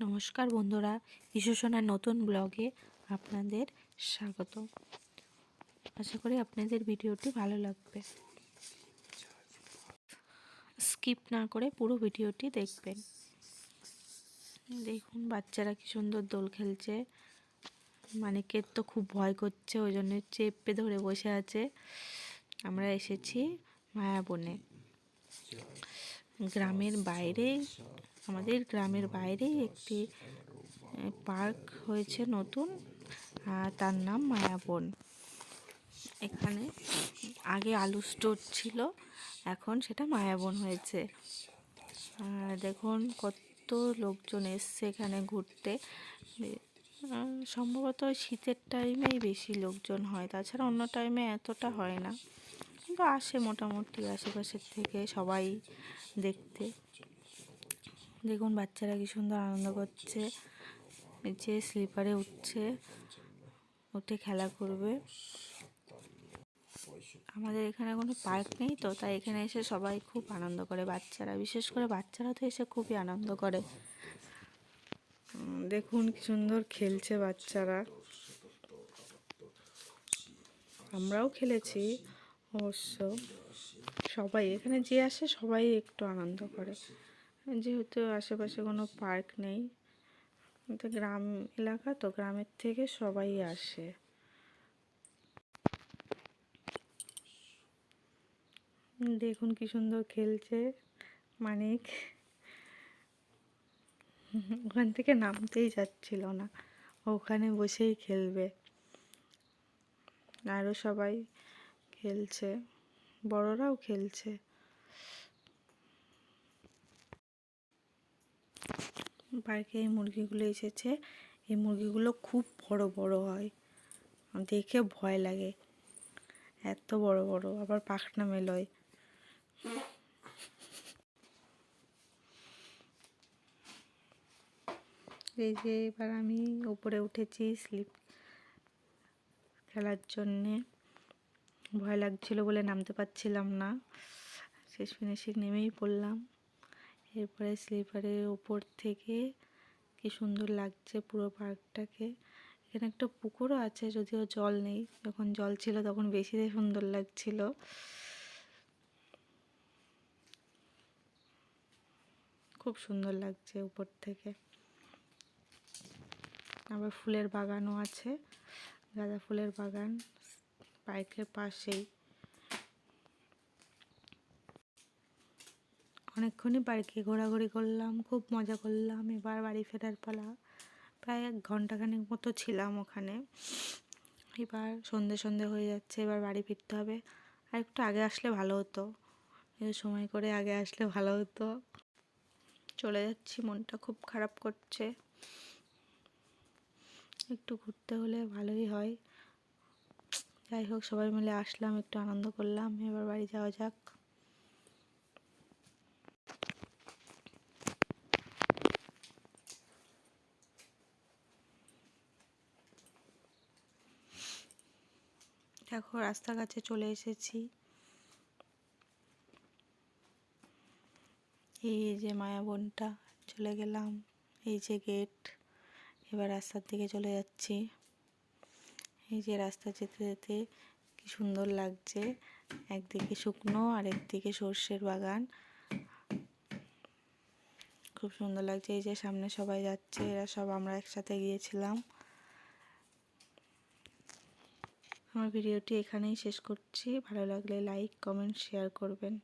নমস্কার বন্ধুরা ঈশ্বরসোনার নতুন ব্লগে আপনাদের স্বাগত আশা করি আপনাদের ভিডিওটি ভালো লাগবে। স্কিপ না করে পুরো ভিডিওটি দেখবেন। দেখুন, বাচ্চারা কি সুন্দর দোল খেলছে। মানিকের তো খুব ভয় করছে, ওই জন্য চেপে ধরে বসে আছে। আমরা এসেছি মায়াবনে। গ্রামের বাইরে, আমাদের গ্রামের বাইরে একটি পার্ক হয়েছে নতুন তার নাম মায়াবন এখানে আগে আলু স্টোর ছিল, এখন সেটা মায়াবন হয়েছে। দেখুন কত লোকজন এসছে এখানে ঘুরতে। সম্ভবত শীতের টাইমেই বেশি লোকজন হয়, তাছাড়া অন্য টাইমে এতটা হয় না। কিন্তু আসে মোটামুটি আশেপাশের থেকে সবাই দেখতে। দেখুন বাচ্চারা কি সুন্দর আনন্দ করছে। নিচে স্লিপারে উঠছে, উঠে খেলা করবে। আমাদের এখানে কোনো পার্ক নেই তো, তাই এখানে এসে সবাই খুব আনন্দ করে বাচ্চারা। বিশেষ করে বাচ্চারা তো এসে খুবই আনন্দ করে। দেখুন কি সুন্দর খেলছে বাচ্চারা। আমরাও খেলেছি। অবশ্য সবাই এখানে যে আসে সবাই একটু আনন্দ করে। যেহেতু আশেপাশে কোনো পার্ক নেই এটা গ্রাম এলাকা, তো গ্রামের থেকে সবাই আসে। দেখুন কি সুন্দর খেলছে মানিক। ওখান থেকে নামতেই যাচ্ছিল না, ওখানে বসেই খেলবে। আরও সবাই খেলছে। বড়রাও খেলছে। পার্কে এই মুরগিগুলো এসেছে। এই মুরগিগুলো খুব বড় বড় হয়। দেখে ভয় লাগে। এত বড় বড়, আবার পাখনা মেলয়। এই যে এবার আমি উপরে উঠেছি স্লিপ খেলার জন্যে। ভয় লাগছিল বলে নামতে পারছিলাম না। শেষ ফিনিশিং নেমেই পড়লাম। এরপরে স্লিপারের ওপর থেকে কি সুন্দর লাগছে পুরো পার্কটাকে এখানে একটা পুকুরও আছে, যদিও জল নেই। যখন জল ছিল তখন বেশি সুন্দর লাগছিল। খুব সুন্দর লাগছে উপর থেকে। আবার ফুলের বাগানও আছে, গাঁদা ফুলের বাগান। পার্কের পাশেই। অনেকক্ষণই পার্কে ঘোরাঘুরি করলাম, খুব মজা করলাম। এবার বাড়ি ফেরার পালা। প্রায় এক ঘন্টাখানেক মতো ছিলাম ওখানে। এবার সন্ধে সন্ধে হয়ে যাচ্ছে, এবার বাড়ি ফিরতে হবে। আর একটু আগে আসলে ভালো হতো। সময় করে আগে আসলে ভালো হতো। চলে যাচ্ছি, মনটা খুব খারাপ করছে। একটু ঘুরতে হলে ভালোই হয়। যাই হোক সবাই মিলে আসলাম, একটু আনন্দ করলাম। এবার বাড়ি যাওয়া যাক। দেখো রাস্তার কাছে চলে এসেছি। এই যে মায়াবনটা চলে গেলাম। এই যে গেট এবার রাস্তার দিকে চলে যাচ্ছি। এই যে রাস্তা যেতে যেতে কি সুন্দর লাগছে। একদিকে শুকনো আর একদিকে সর্ষের বাগান। খুব সুন্দর লাগছে, এই যে সামনে সবাই যাচ্ছে, এরা সব আমরা একসাথে গিয়েছিলাম। আমার ভিডিওটি এখানেই শেষ করছি, ভালো লাগলে লাইক কমেন্ট শেয়ার করবেন।